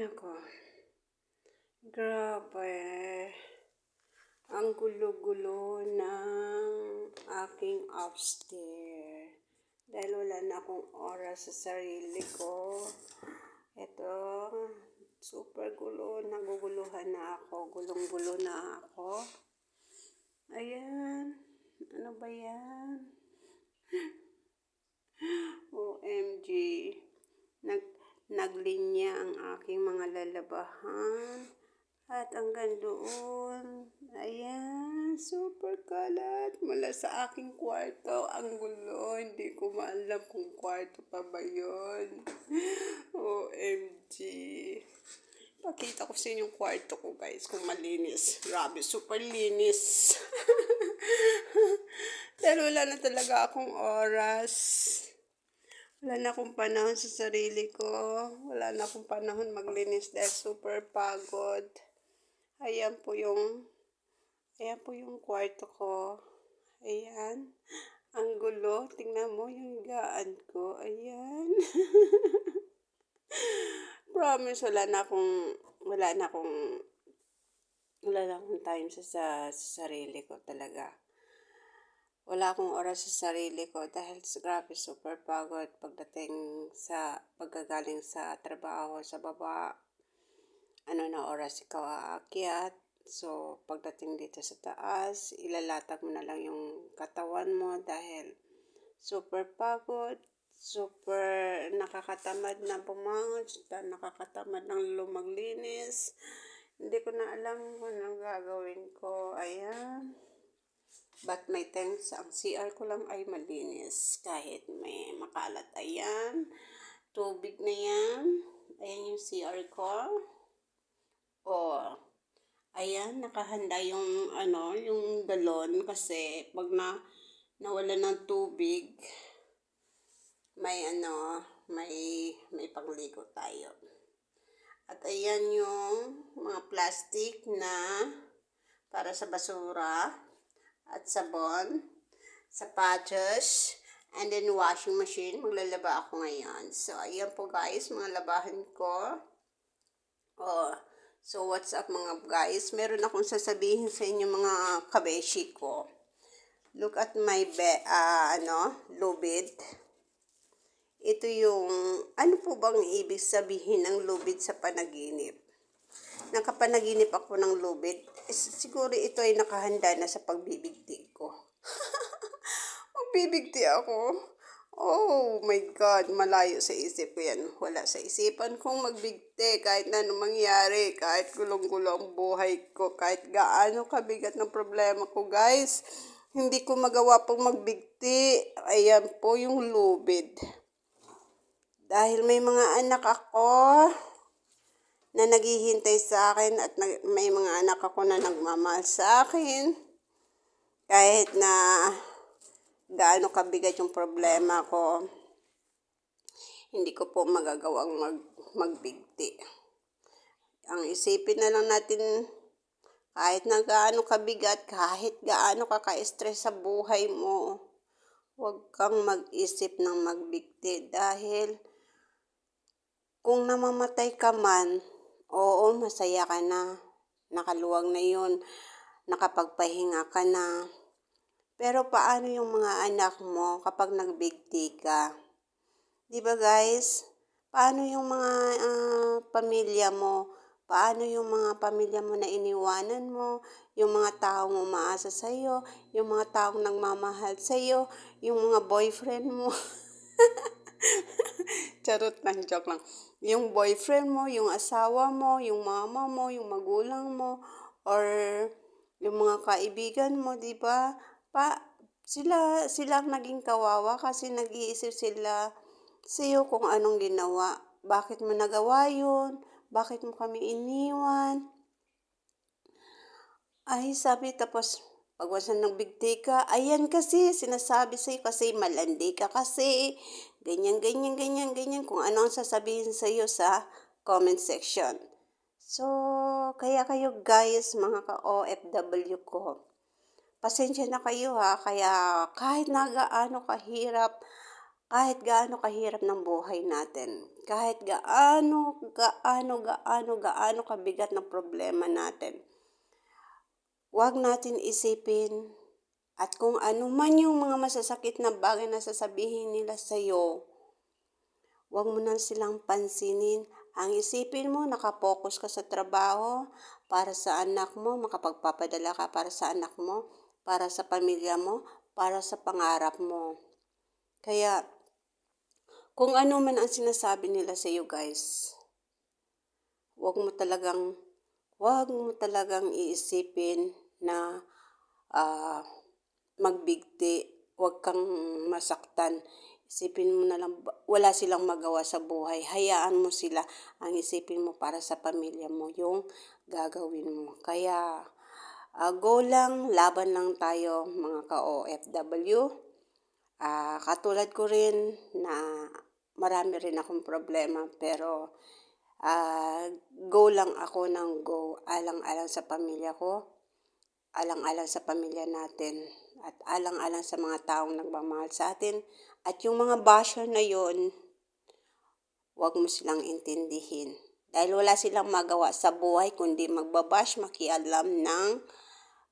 nako. Grabe. Ang gulo-gulo ng aking upstairs. Dahil wala na akong oras sa sarili ko. Ito, super gulo. Naguguluhan na ako. Gulong-gulo na ako. Ayan. Ano ba yan? OMG. Nag, naglinya ang aking mga lalabahan. At hanggang doon, ayan, super kalat. Mula sa aking kwarto, ang gulo. Hindi ko maalam kung kwarto pa ba yun. OMG. Pakita ko sa inyo yung kwarto ko, guys, kung malinis. Grabe, super linis. Dahil wala na talaga akong oras. Wala na akong panahon sa sarili ko. Wala na akong panahon maglinis dahil super pagod. Ayan po yung, ayan po yung kwarto ko. Ayan. Ang gulo. Tingnan mo yung gaan ko. Ayan. Promise, wala na akong, wala na akong, wala na akong time sa, sa, sa sarili ko talaga. Wala akong oras sa sarili ko dahil grabe super pagod pagdating sa pagkagaling sa trabaho sa baba ano na oras ikaw aakyat. So, pagdating dito sa taas, ilalatag mo na lang yung katawan mo dahil super pagod, super nakakatamad na bumangon, nakakatamad ng lumaglinis. Hindi ko na alam kung anong gagawin ko. Ayan. But my thanks, ang CR ko lang ay malinis. Kahit may makalat. Ayan. Tubig na yan. Ayan yung CR ko. Oh, ayan, nakahanda yung, ano, yung galon kasi pag na, nawala ng tubig, may, ano, may, may pangligo tayo. At ayan yung mga plastic na para sa basura at sabon, sapatos, and then washing machine. Maglalaba ako ngayon. So, ayan po guys, mga labahan ko. Oh, So, what's up mga guys? Meron akong sasabihin sa inyo mga kabeshi ko. Look at my be, uh, ano, lubid. Ito yung, ano po bang ibig sabihin ng lubid sa panaginip? Nakapanaginip ako ng lubid. Siguro ito ay nakahanda na sa pagbibigti ko. Magbibigti ako. Oh my God, malayo sa isip ko yan. Wala sa isipan kong magbigte kahit na anong mangyari, kahit gulong-gulo buhay ko, kahit gaano kabigat ng problema ko, guys. Hindi ko magawa pong magbigti. Ayan po yung lubid. Dahil may mga anak ako na naghihintay sa akin at may mga anak ako na nagmamahal sa akin. Kahit na gaano kabigat yung problema ko, hindi ko po magagawang mag, magbigti. Ang isipin na lang natin, kahit na gaano kabigat, kahit gaano ka ka-stress sa buhay mo, huwag kang mag-isip ng magbigti dahil kung namamatay ka man, oo, masaya ka na. Nakaluwag na yun. Nakapagpahinga ka na pero paano yung mga anak mo kapag nagbigti ka? Di ba guys? Paano yung mga uh, pamilya mo? Paano yung mga pamilya mo na iniwanan mo? Yung mga taong umaasa sa iyo? Yung mga taong nagmamahal sa iyo? Yung mga boyfriend mo? Charot lang, joke lang. Yung boyfriend mo, yung asawa mo, yung mama mo, yung magulang mo, or yung mga kaibigan mo, di ba? pa, sila, sila ang naging kawawa kasi nag-iisip sila sa iyo kung anong ginawa. Bakit mo nagawa yun? Bakit mo kami iniwan? Ay, sabi tapos, pag wasan ng bigti ka, ayan kasi, sinasabi sa'yo kasi malandi ka kasi, ganyan, ganyan, ganyan, ganyan, kung ano ang sasabihin sa'yo sa comment section. So, kaya kayo guys, mga ka-OFW ko, pasensya na kayo ha, kaya kahit na gaano kahirap kahit gaano kahirap ng buhay natin, kahit gaano, gaano, gaano, gaano kabigat ng problema natin, huwag natin isipin at kung ano man yung mga masasakit na bagay na sasabihin nila sa iyo, huwag mo na silang pansinin. Ang isipin mo, nakapokus ka sa trabaho, para sa anak mo, makapagpapadala ka para sa anak mo, para sa pamilya mo, para sa pangarap mo. Kaya, kung ano man ang sinasabi nila sa iyo guys, huwag mo talagang, huwag mo talagang iisipin na ah, magbigti, huwag kang masaktan. Isipin mo na lang, wala silang magawa sa buhay. Hayaan mo sila. Ang isipin mo para sa pamilya mo, yung gagawin mo. Kaya, ah, go lang, laban lang tayo mga ka-OFW. Ah, katulad ko rin na marami rin akong problema pero ah, go lang ako ng go alang-alang sa pamilya ko, alang-alang sa pamilya natin at alang-alang sa mga taong nagmamahal sa atin at yung mga basher na yon huwag mo silang intindihin. Dahil wala silang magawa sa buhay kundi magbabash, makialam ng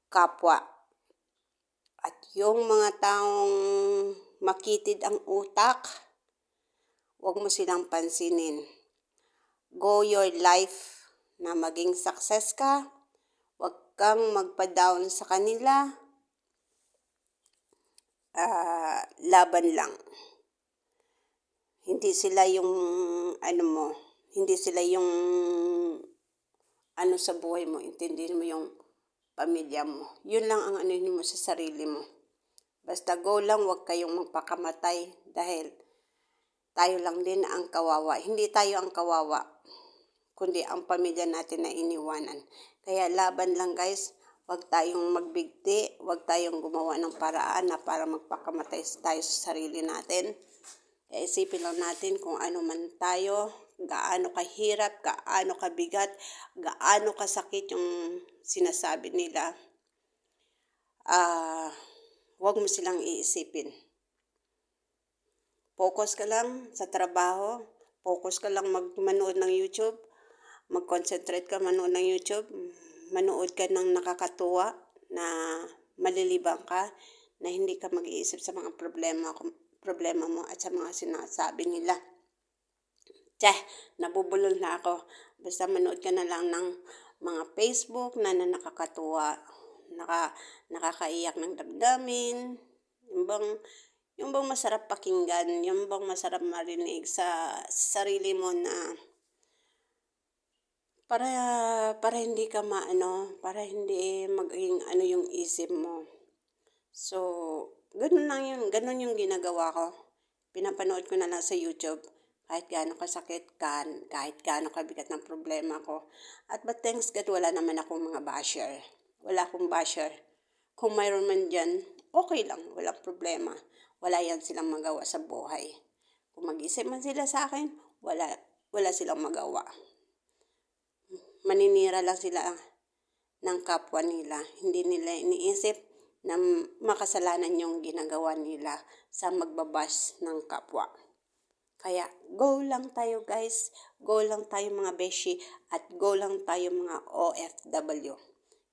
kapwa. At yung mga taong makitid ang utak, huwag mo silang pansinin. Go your life na maging success ka. Kang magpa-down sa kanila. Ah, laban lang. Hindi sila yung ano mo, hindi sila yung ano sa buhay mo, intindihin mo yung pamilya mo. Yun lang ang ano mo sa sarili mo. Basta go lang, huwag kayong magpakamatay dahil tayo lang din ang kawawa. Hindi tayo ang kawawa, kundi ang pamilya natin na iniwanan. Kaya laban lang guys, huwag tayong magbigti, huwag tayong gumawa ng paraan na para magpakamatay tayo sa sarili natin. Kaya isipin lang natin kung ano man tayo, gaano kahirap, gaano kabigat, gaano kasakit yung sinasabi nila. Ah, huwag mo silang iisipin. Focus ka lang sa trabaho, focus ka lang magmanood ng YouTube, mag-concentrate ka manood ng YouTube, manood ka ng nakakatuwa na malilibang ka, na hindi ka mag-iisip sa mga problema, problema mo at sa mga sinasabi nila. Tiyah, nabubulol na ako. Basta manood ka na lang ng mga Facebook na, na nakakatuwa, naka, nakakaiyak ng damdamin, yung bang, yung bang masarap pakinggan, yung bang masarap marinig sa sarili mo na para para hindi ka maano, para hindi maging ano yung isip mo. So, ganun lang yun, ganun yung ginagawa ko. Pinapanood ko na lang sa YouTube kahit gaano kasakit kan, kahit gaano kabigat ng problema ko. At but thanks God, wala naman akong mga basher. Wala akong basher. Kung mayroon man dyan, okay lang, walang problema. Wala yan silang magawa sa buhay. Kung mag-isip man sila sa akin, wala, wala silang magawa. Maninira lang sila ng kapwa nila. Hindi nila iniisip na makasalanan yung ginagawa nila sa magbabash ng kapwa. Kaya go lang tayo guys, go lang tayo mga beshi at go lang tayo mga OFW.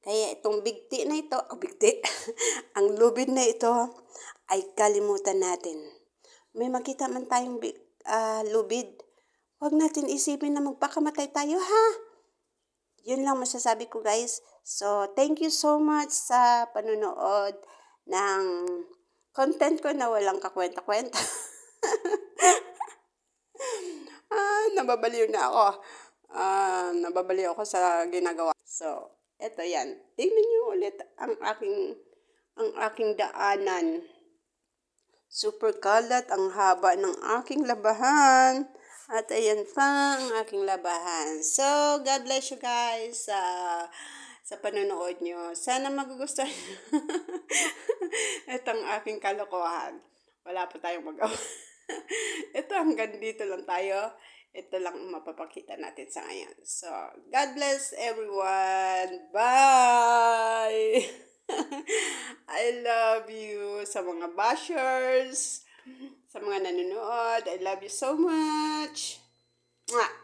Kaya itong bigti na ito, oh bigti, ang lubid na ito ay kalimutan natin. May makita man tayong big, uh, lubid, huwag natin isipin na magpakamatay tayo ha. Yun lang masasabi ko guys. So, thank you so much sa panonood ng content ko na walang kakwenta-kwenta. ah, nababaliw na ako. Ah, nababaliw ako sa ginagawa. So, eto yan. Tingnan niyo ulit ang aking ang aking daanan. Super kalat ang haba ng aking labahan. At ayan pa ang aking labahan. So, God bless you guys sa sa panonood nyo. Sana magugustuhan nyo. Itong aking kalokohan. Wala pa tayong magawa. Ito hanggang dito lang tayo. Ito lang ang mapapakita natin sa ngayon. So, God bless everyone. Bye! I love you sa mga bashers, sa mga nanonood. I love you so much. Mwah!